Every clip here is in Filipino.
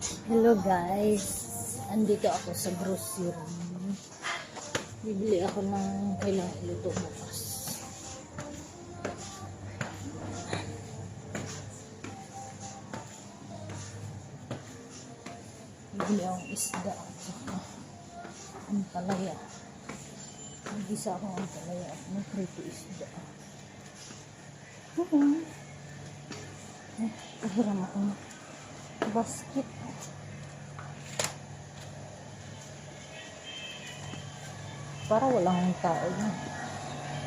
Hello guys, andito ako sa grocery. Bibili ako ng kailangan iluto bukas. Bibili akong isda at ang palaya. Nag-isa ako ang palaya at may prito isda. Hmm. Eh, pahiram ako ng basket. Para walang tao na.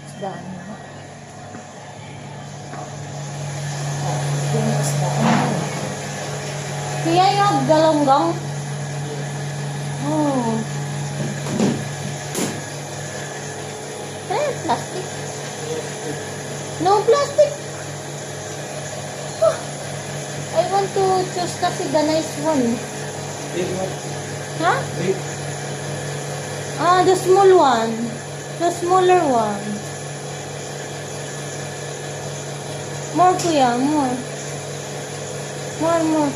Isdaan mo. Oh, yung isdaan mo. Kaya yung galonggong. Oh. Eh, plastic. No plastic. Want to choose kasi the nice one. Big one. Ha? Big. Ah, the small one. The smaller one. More kuya, more. More, more.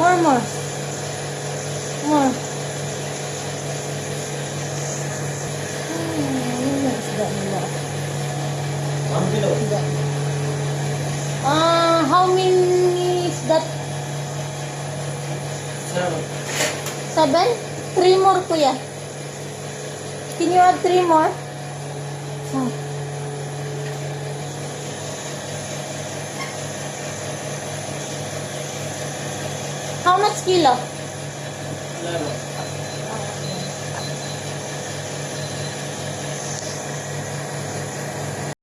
More, more. More. Hmm, yun yung isda nila. That? Seven. Seven? Three more, kuya. Can you add three more? Oh. How much kilo?